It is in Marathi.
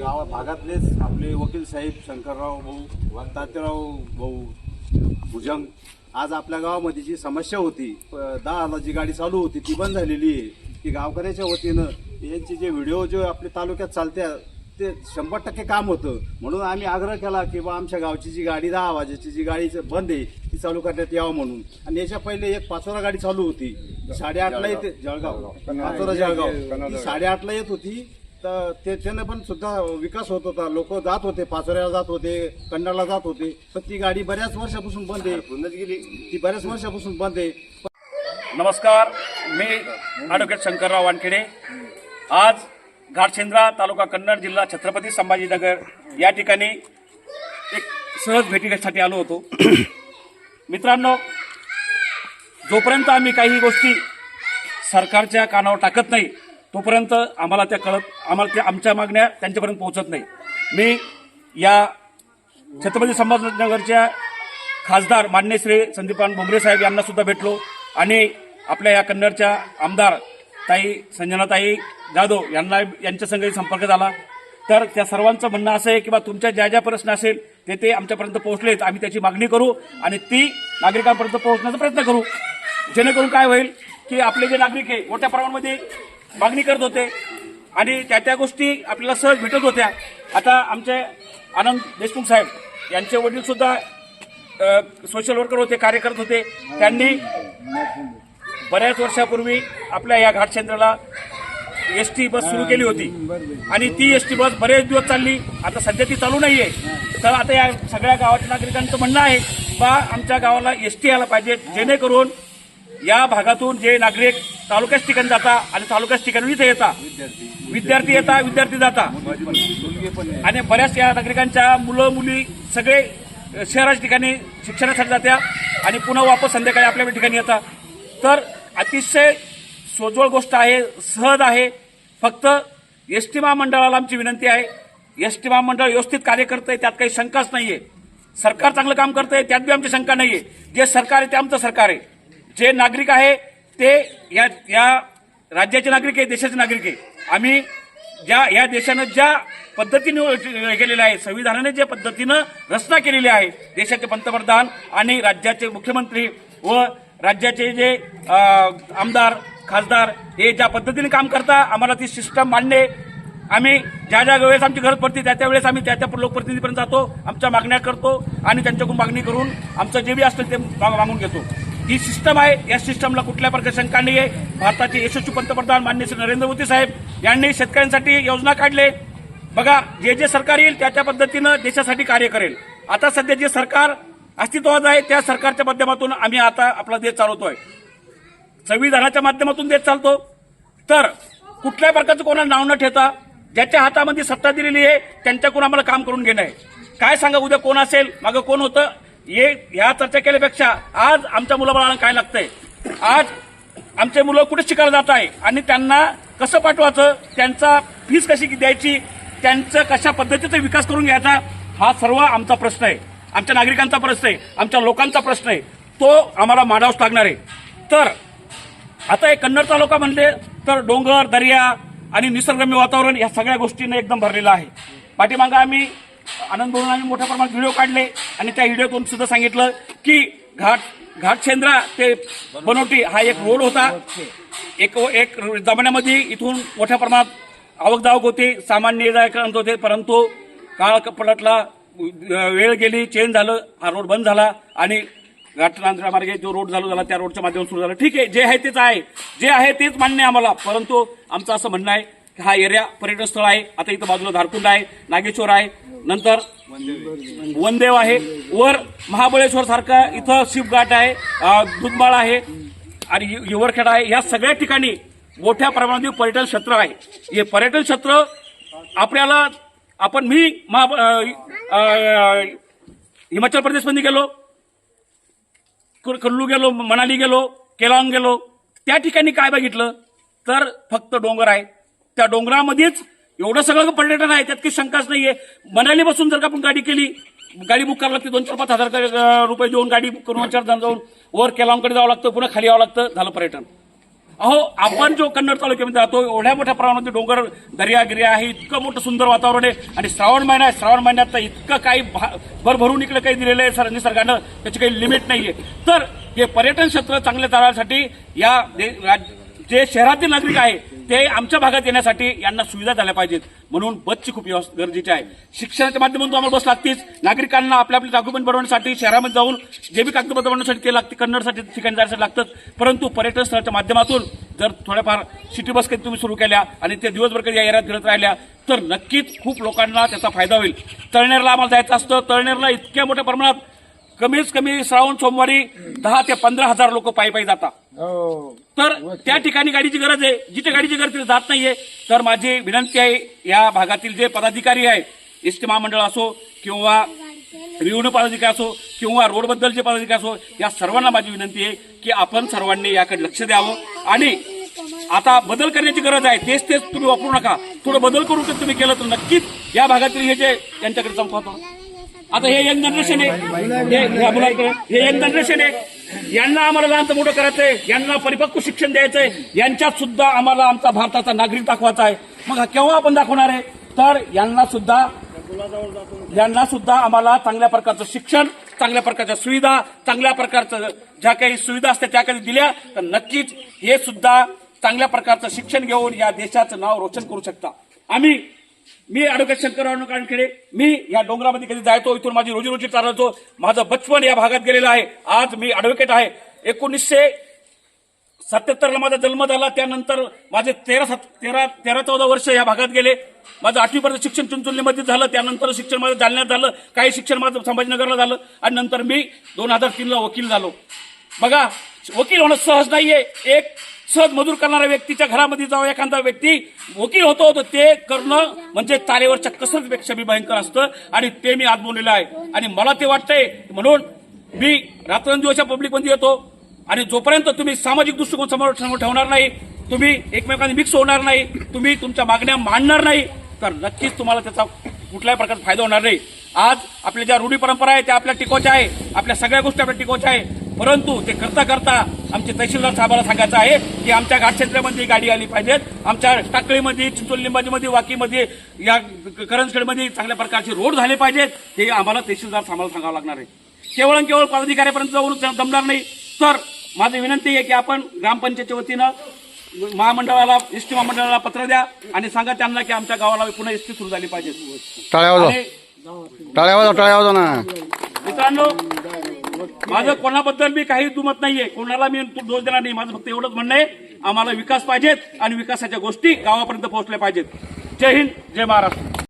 गावा भागातलेच आपले वकील साहेब शंकरराव भाऊ तात्याराव भाऊ भुजंग. आज आपल्या गावामध्ये जी समस्या होती प- दहा हजारची गाडी चालू होती ती बंद झालेली आहे. की गावकऱ्याच्या वतीनं यांचे जे व्हिडिओ जे आपल्या तालुक्यात चालत्या ते शंभर टक्के काम होतं. म्हणून आम्ही आग्रह केला की बा आमच्या गावची जी गाडी दहा वाजेची जी गाडी बंद आहे ती चालू करण्यात यावं म्हणून. आणि याच्या पहिले एक पाचोरा गाडी चालू होती. साडेआठला येते जळगाव. पाचोरा जळगाव. साडेआठला येत होती. तर ते त्याने पण सुद्धा विकास होत होता. लोक जात होते पाचोऱ्याला जात होते कन्नडला जात होते. पण ती गाडी बऱ्याच वर्षापासून बंद आहे. गेली. ती बऱ्याच वर्षापासून बंद आहे. नमस्कार मी ॲडव्होकेट शंकरराव वानखेडे. आज घाटशेंद्रा तालुका कन्नड जिल्हा छत्रपती संभाजीनगर या ठिकाणी एक सहज भेटीसाठी आलो होतो. मित्रांनो जोपर्यंत आम्ही काही गोष्टी सरकारच्या कानावर टाकत नाही तोपर्यंत आम्हाला त्या कळत आम्हाला त्या आमच्या मागण्या त्यांच्यापर्यंत पोहोचत नाही. मी या छत्रपती संभाजीनगरच्या खासदार मान्य श्री संदीपान भोंगरे साहेब यांना सुद्धा भेटलो आणि आपल्या या कन्नडच्या आमदार ताई संजनाताई जाधव यांना यांच्यासंगही संपर्क झाला. तर त्या सर्वांचं म्हणणं असं आहे की बा तुमच्या ज्या ज्या प्रश्न असेल ते ते आमच्यापर्यंत पोहोचलेत. आम्ही त्याची मागणी करू आणि ती नागरिकांपर्यंत पोहोचण्याचा प्रयत्न करू. जेणेकरून काय होईल की आपले जे नागरिक आहे मोठ्या प्रमाणामध्ये मागणी करत होते. आणि त्या त्या गोष्टी आपल्याला सहज भेटत होत्या. आता आमचे आनंद देशमुख साहेब यांचे वडील सुद्धा सोशल वर्कर होते कार्य करत होते. त्यांनी बऱ्याच वर्षापूर्वी आपल्या या घाटशेंद्राला एस टी बस सुरू केली होती. आणि ती एस टी बस बरेच दिवस चालली. आता सध्या ती चालू नाहीये. तर आता या सगळ्या गावाच्या नागरिकांचं म्हणणं आहे बा आमच्या गावाला एस टी यायला पाहिजे. जेणेकरून या भागातून जे नागरिक तालुक्याच ठिकाणी जाता आणि तालुक्याच ठिकाणी इथे येता. विद्यार्थी येता विद्यार्थी जाता. आणि बऱ्याच या नागरिकांच्या मुलं मुली सगळे शहराच्या ठिकाणी शिक्षणासाठी जात्या आणि पुन्हा वापस संध्याकाळी आपल्या ठिकाणी येतात तर अतिशय सोजवळ गोष्ट आहे सहज आहे. फक्त एस टी महामंडळाला आमची विनंती आहे. एस टी महामंडळ व्यवस्थित कार्य करतंय त्यात काही शंकाच नाहीये. सरकार चांगलं काम करतंय त्यात बी आमची शंका नाहीये. जे सरकार आहे ते आमचं सरकार आहे. जे नागरिक आहे ते या या राज्याचे नागरिक आहे देशाचे नागरिक आहे. आम्ही ज्या या देशानं ज्या पद्धतीने केलेलं आहे संविधानाने ज्या पद्धतीनं रचना केलेली आहे देशाचे पंतप्रधान आणि राज्याचे मुख्यमंत्री व राज्याचे जे आमदार खासदार हे ज्या पद्धतीने काम करता आम्हाला ती सिस्टम मांडणे आम्ही ज्या ज्या वेळेस आमची गरज पडते त्या त्या वेळेस आम्ही त्या त्या लोकप्रतिनिधीपर्यंत जातो आमच्या मागण्या करतो आणि त्यांच्याकडून मागणी करून आमचं जे बी असतं ते मागून घेतो. ही सिस्टम आहे. या सिस्टमला कुठल्या प्रकारे शंका नाही आहे भारताचे यशस्वी पंतप्रधान मान्य श्री नरेंद्र मोदी साहेब यांनी शेतकऱ्यांसाठी योजना काढले. बघा जे जे सरकार येईल त्या त्या पद्धतीनं देशासाठी कार्य करेल. आता सध्या जे सरकार अस्तित्वात आहे त्या सरकारच्या माध्यमातून आम्ही आता आपला देश चालवतोय. संविधानाच्या माध्यमातून देश चालतो. तर कुठल्याही प्रकारचं कोणाला नाव न ठेवता ज्याच्या हातामध्ये सत्ता दिलेली आहे त्यांच्याकडून आम्हाला काम करून घेणं आहे. काय सांगा उद्या कोण असेल मागं कोण होतं? ये ह्या चर्चा केल्यापेक्षा आज आमच्या मुलाबाळांना काय लागतंय? आज आमचे मुलं कुठे शिकायला जात आहे? आणि त्यांना कसं पाठवायचं? त्यांचा फीस कशी द्यायची? त्यांचं कशा पद्धतीचा विकास करून घ्यायचा? हा सर्व आमचा प्रश्न आहे. आमच्या नागरिकांचा प्रश्न आहे. आमच्या लोकांचा प्रश्न आहे. तो आम्हाला मांडावाच लागणार आहे. तर आता हे कन्नड तालुका म्हणले तर डोंगर दर्या आणि निसर्गरम्य वातावरण या सगळ्या गोष्टीने एकदम भरलेलं आहे. पाठीमागं आम्ही आनंद भरून आम्ही मोठ्या प्रमाणात व्हिडिओ काढले. आणि त्या व्हिडिओतून सुद्धा सांगितलं की घाट घाटशेंद्रा ते बनवटी हा एक रोड होता. एक एक जमान्यामध्ये इथून मोठ्या प्रमाणात आवकदावक होती. सामान्य ये करत होते. परंतु काळ पलटला वेळ गेली चेंज झालं हा रोड बंद झाला. आणि घाटनांद्रा मार्गे जो रोड चालू झाला त्या रोडच्या माध्यमातून सुरू झाला. ठीक आहे जे आहे तेच आहे. जे आहे तेच मान्य आहे आम्हाला. परंतु आमचं असं म्हणणं आहे हा एरिया पर्यटन स्थळ आहे. आता इथं बाजूला धारकुंड आहे नागेश्वर आहे. नंतर वनदेव आहे. वर महाबळेश्वर सारखा इथं शिवघाट आहे दुधमाळ आहे आणि युवरखेड आहे. या सगळ्या ठिकाणी मोठ्या प्रमाणात पर्यटन क्षेत्र आहे. हे पर्यटन क्षेत्र आपल्याला आपण मी हिमाचल प्रदेशमध्ये गेलो कुल्लू गेलो मनाली गेलो केलांग गेलो. त्या ठिकाणी काय बघितलं? तर फक्त डोंगर आहे. त्या डोंगरामध्येच एवढं सगळं पर्यटन आहे त्यात काही शंकाच नाहीये. मनाली बसून जर का आपण गाडी केली गाडी बुक करावं लागते दोन चार पाच हजार रुपये देऊन गाडी बुक करून चार जण जाऊन वर केलांगकडे जावं लागतं पुन्हा खाली यावं लागतं झालं पर्यटन. अहो आपण जो कन्नड तालुक्यामध्ये राहतो एवढ्या मोठ्या प्रमाणामध्ये डोंगर दर्या गिर्या आहे इतकं मोठं सुंदर वातावरण आहे. आणि श्रावण महिना आहे श्रावण महिन्यात तर इतकं काही भा- भरभरून इकडे काही दिलेलं आहे सर निसर्गानं त्याची काही लिमिट नाहीये. तर हे पर्यटन क्षेत्र चांगले चालण्यासाठी या दे- जे शहरातील नागरिक आहे ते आमच्या भागात येण्यासाठी यांना सुविधा झाल्या पाहिजेत. म्हणून बसची खूप गरजेची आहे. शिक्षणाच्या माध्यमातून आम्हाला बस लागतेच. नागरिकांना आपल्या आपले डॉक्युमेंट बनवण्यासाठी शहरामध्ये जाऊन जे बी कागदपत्र बनवण्यासाठी ते लागते कन्नडसाठी ठिकाणी जाण्यासाठी लागतं परंतु पर्यटन स्थळाच्या माध्यमातून जर थोड्याफार सिटी बस कधी तुम्ही सुरू केल्या आणि ते दिवसभर कधी या एरियात फिरत राहिल्या तर नक्कीच खूप लोकांना त्याचा फायदा होईल. तळनेरला आम्हाला जायचं असतं. तळनेरला इतक्या मोठ्या प्रमाणात कमीत कमी श्रावण सोमवारी दहा ते पंधरा हजार लोक पायी पायी जातात. तर त्या ठिकाणी गाडीची गरज आहे. जिथे गाडीची गरज तिथे जात नाहीये. तर माझी विनंती आहे या भागातील जे पदाधिकारी आहे एस टी महामंडळ असो किंवा रेव्हन्यू पदाधिकारी असो किंवा रोडबद्दलचे पदाधिकारी असो या सर्वांना माझी विनंती आहे की आपण सर्वांनी याकडे लक्ष द्यावं. आणि आता बदल करण्याची गरज आहे. तेच तेच तुम्ही वापरू नका. थोडं बदल करून तुम्ही केलं तर नक्कीच या भागातील हे जे त्यांच्याकडे चमकवतो आता हे यंग जनरेशन आहे हे- यंग जनरेशन आहे यांना आम्हाला लहानचं मोठं करायचंय यांना परिपक्व शिक्षण द्यायचंय यांच्यात सुद्धा आम्हाला आमचा भारताचा नागरिक दाखवायचा आहे. मग हा केव्हा आपण दाखवणार आहे? तर यांना सुद्धा यांना सुद्धा आम्हाला चांगल्या प्रकारचं शिक्षण चांगल्या प्रकारच्या सुविधा चांगल्या प्रकारचं ज्या काही सुविधा असतात त्या काही दिल्या तर नक्कीच हे सुद्धा चांगल्या प्रकारचं शिक्षण घेऊन या देशाचं नाव रोशन करू शकता. आम्ही मी ॲडव्होकेट शंकरराव कानखेडे मी या डोंगरामध्ये कधी जायचो इथून माझी रोजीरोटी चालवतो. माझं बचपन या भागात गेलेलं आहे. आज मी ॲडव्होकेट आहे. एकोणीसशे सत्याहत्तरला माझा जन्म झाला. त्यानंतर माझे तेरा सात तेरा तेरा चौदा वर्ष या भागात गेले. माझं आठवीपर्यंत शिक्षण चिंचोलीमध्ये झालं. त्यानंतर शिक्षण माझं जालन्यात झालं. काही शिक्षण माझं संभाजीनगरला झालं. आणि नंतर मी दोन हजार तीनला वकील झालो. बघा वकील होणं सहज नाहीये. एक सहज मजूर करणाऱ्या व्यक्तीच्या घरामध्ये जाऊ एखादा व्यक्ती वकील होतो तर ते करणं म्हणजे तारेवरच्या कसरतपेक्षा मी भयंकर असतं. आणि ते मी आज बोललेलं आहे. आणि मला ते वाटतंय म्हणून मी रात्रंदिवसच्या पब्लिकमध्ये येतो. आणि जोपर्यंत तुम्ही सामाजिक दृष्टिकोन समोर समोर ठेवणार नाही तुम्ही एकमेकांनी मिक्स होणार नाही तुम्ही तुमच्या मागण्या मांडणार नाही तर नक्कीच तुम्हाला त्याचा कुठल्याही प्रकारचा फायदा होणार नाही. आज आपल्या ज्या रूढी परंपरा आहे त्या आपल्या टिकोच्या आहे. आपल्या सगळ्या गोष्टी आपल्या टिकोच्या आहे. परंतु ते करता करता आमचे तहसीलदार साहेबांना सांगायचं आहे की आमच्या घाटक्षेत्रामध्ये गाडी आली पाहिजेत आमच्या टाकळीमध्ये चिंचोली लिंबाजीमध्ये वाकीमध्ये या करंजखेडमध्ये चांगल्या प्रकारचे रोड झाले पाहिजेत. हे आम्हाला तहसीलदार साहेबांना सांगावं लागणार आहे. केवळ आणि केवळ पदाधिकाऱ्यापर्यंत जाऊन जमणार नाही. तर माझी विनंती आहे की आपण ग्रामपंचायतच्या वतीनं महामंडळाला एस टी महामंडळाला पत्र द्या आणि सांगा त्यांना की आमच्या गावाला पुन्हा एस टी सुरू झाली पाहिजे. टाळ्या टाळ्या टाळ्या मित्रांनो माझं कोणाबद्दल मी काही दुमत नाहीये. कोणाला मी दोष देणार नाही. माझं फक्त एवढंच म्हणणं आहे आम्हाला विकास पाहिजेत आणि विकासाच्या गोष्टी गावापर्यंत पोहोचल्या पाहिजेत. जय हिंद जय महाराष्ट्र.